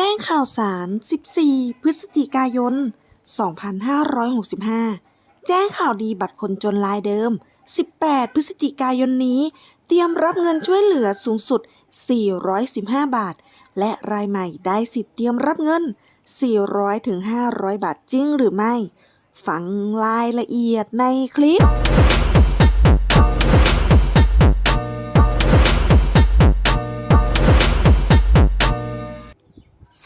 จ้งข่าวสาร 14 พฤศจิกายน 2565 แจ้งข่าวดีบัตรคนจนรายเดิม 18 พฤศจิกายนนี้ เตรียมรับเงินช่วยเหลือสูงสุด 415 บาท และรายใหม่ได้สิทธิ์เตรียมรับเงิน 400-500 บาทจริงหรือไม่ ฟังรายละเอียดในคลิป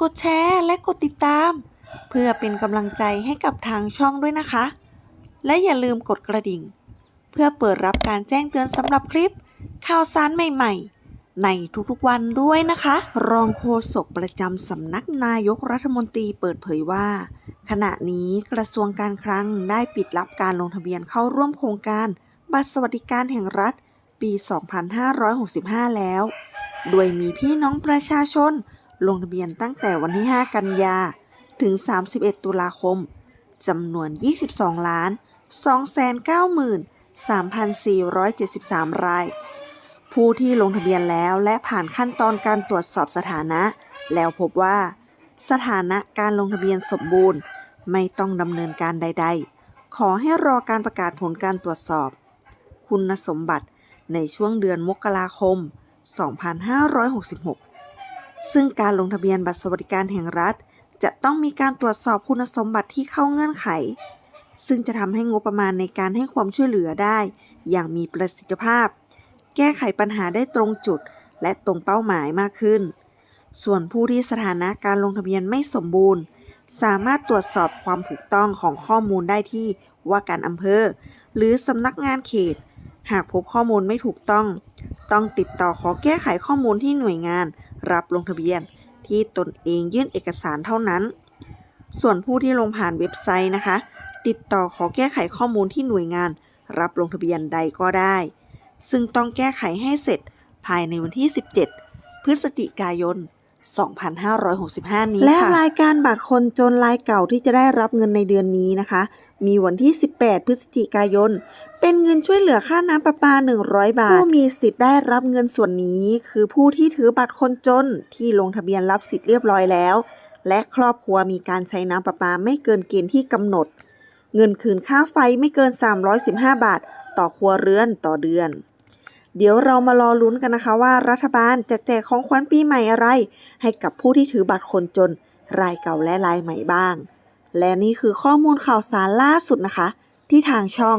กดแชร์และกดติดตาม เพื่อเป็นกำลังใจให้กับทางช่องด้วยนะคะ และอย่าลืมกดกระดิ่ง เพื่อเปิดรับการแจ้งเตือนสำหรับคลิป ข่าวสารใหม่ๆ ในทุกๆวันด้วยนะคะ รองโฆษกประจำสำนักนายกรัฐมนตรีเปิดเผยว่า ขณะนี้กระทรวงการคลังได้ปิดรับการลงทะเบียนเข้าร่วมโครงการ บัตรสวัสดิการแห่งรัฐ ปี 2565 แล้ว โดยมีพี่น้องประชาชน ลงทะเบียนตั้งแต่วันที่ 5 กันยา ถึง 31 ตุลาคมจำนวน 22 ล้าน 293,473 ราย ผู้ที่ลงทะเบียนแล้วและผ่านขั้นตอนการตรวจสอบสถานะ แล้วพบว่า สถานะการลงทะเบียนสมบูรณ์ ไม่ต้องดำเนินการใด ๆ ขอให้รอการประกาศผลการตรวจสอบ คุณสมบัติในช่วงเดือนมกราคม 2566 ซึ่งการลงทะเบียนบัตรสวัสดิการแห่งรัฐ จะต้องมีการตรวจสอบคุณสมบัติที่เข้าเงื่อนไข ซึ่งจะทำให้งบประมาณในการให้ความช่วยเหลือได้ อย่างมีประสิทธิภาพ แก้ไขปัญหาได้ตรงจุด และตรงเป้าหมายมากขึ้น ส่วนผู้ที่สถานะการลงทะเบียนไม่สมบูรณ์ สามารถตรวจสอบความถูกต้องของข้อมูลได้ที่ว่าการอำเภอ หรือสำนักงานเขต หากพบข้อมูลไม่ถูกต้อง ต้องติดต่อขอแก้ไขข้อมูลที่หน่วยงาน รับลงทะเบียนที่ตนเองยื่นเอกสารเท่านั้น ส่วนผู้ที่ลงผ่านเว็บไซต์นะคะ ติดต่อขอแก้ไขข้อมูลที่หน่วยงาน รับลงทะเบียนใดก็ได้ ซึ่งต้องแก้ไขให้เสร็จภายในวันที่ 17 พฤศจิกายน 2565 นี้ค่ะ และรายการบัตรคนจนรายเก่าที่จะได้รับเงินในเดือนนี้นะคะ มีวันที่ 18 พฤศจิกายน เป็นเงินช่วยเหลือค่าน้ำประปา 100 บาท ผู้มีสิทธิ์ได้รับเงินส่วนนี้ คือผู้ที่ถือบัตรคนจนที่ลงทะเบียนรับสิทธิ์เรียบร้อยแล้ว และครอบครัวมีการใช้น้ำประปาไม่เกินเกณฑ์ที่กำหนด เงินคืนค่าไฟไม่เกิน 315 บาท ต่อครัวเรือนต่อเดือน เดี๋ยวเรามารอลุ้นกันนะคะว่า รัฐบาลจะแจกของขวัญปีใหม่อะไร ให้กับผู้ที่ถือบัตรคนจน รายเก่าและรายใหม่บ้าง และนี่คือข้อมูลข่าวสารล่าสุดนะคะ ที่ทางช่อง